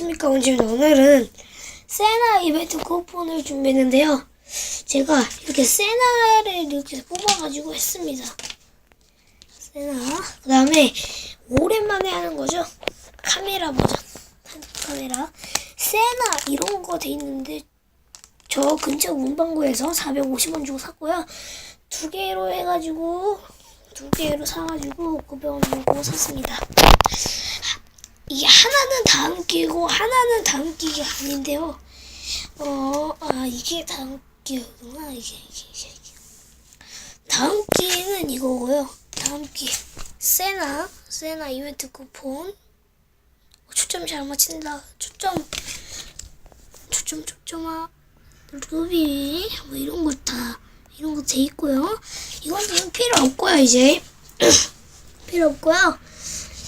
안녕하십니까 원지입니다. 오늘은 세나 이벤트 쿠폰을 준비했는데요. 제가 이렇게 세나를 이렇게 뽑아가지고 했습니다. 세나 그 다음에 오랜만에 하는 거죠. 카메라 버전 카메라 세나 이런 거 돼 있는데 저 근처 문방구에서 450원 주고 샀고요. 두 개로 해가지고 두 개로 사가지고 900원 주고 샀습니다. 이게 하나는 다음 끼고 하나는 다음 끼가 아닌데요. 어, 아 이게 다음 끼구나 이게 이게 이게. 다음 끼는 이거고요. 다음 끼 세나 세나 이벤트 쿠폰. 어, 초점 잘 맞춘다. 초점 초점 초점아 루비 뭐 이런 거 다 이런 거 돼 있고요. 이건 지금 필요 없고요 이제 필요 없고요.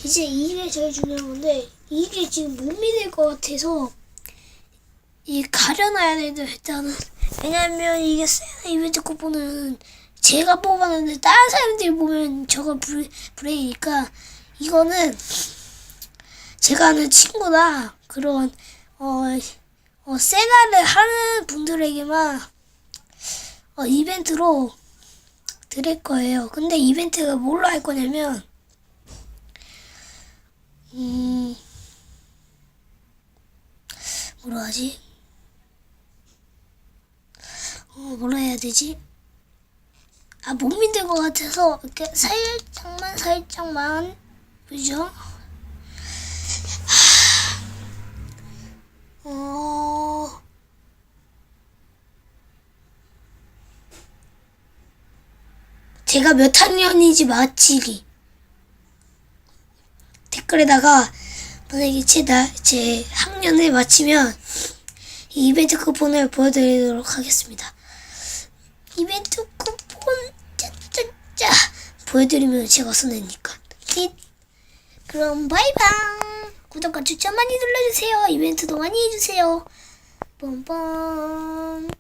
이제 이게 제일 중요한 건데 이게 지금 못 믿을 것 같아서 이 가려놔야 되는데 일단은 왜냐면 이게 세나 이벤트 쿠폰은 제가 뽑았는데 다른 사람들이 보면 저거 불, 브레이니까 이거는 제가 아는 친구나 그런 어, 어 세나를 하는 분들에게만 어, 이벤트로 드릴 거예요. 근데 이벤트가 뭘로 할 거냐면 음, 뭐로 하지? 어, 뭐로 해야 되지? 아, 못 믿을 것 같아서, 이렇게 살짝만, 살짝만, 그죠? 하, 어, 제가 몇 학년인지 맞히기. 댓글에다가 만약에 제, 나, 제 학년을 이 이벤트 쿠폰을 보여드리도록 하겠습니다. 이벤트 쿠폰 짜짜짜 보여드리면 제가. 힛. 그럼 바이바이. 구독과 추천 많이 눌러주세요. 이벤트도 많이 해주세요. 뻔뻔.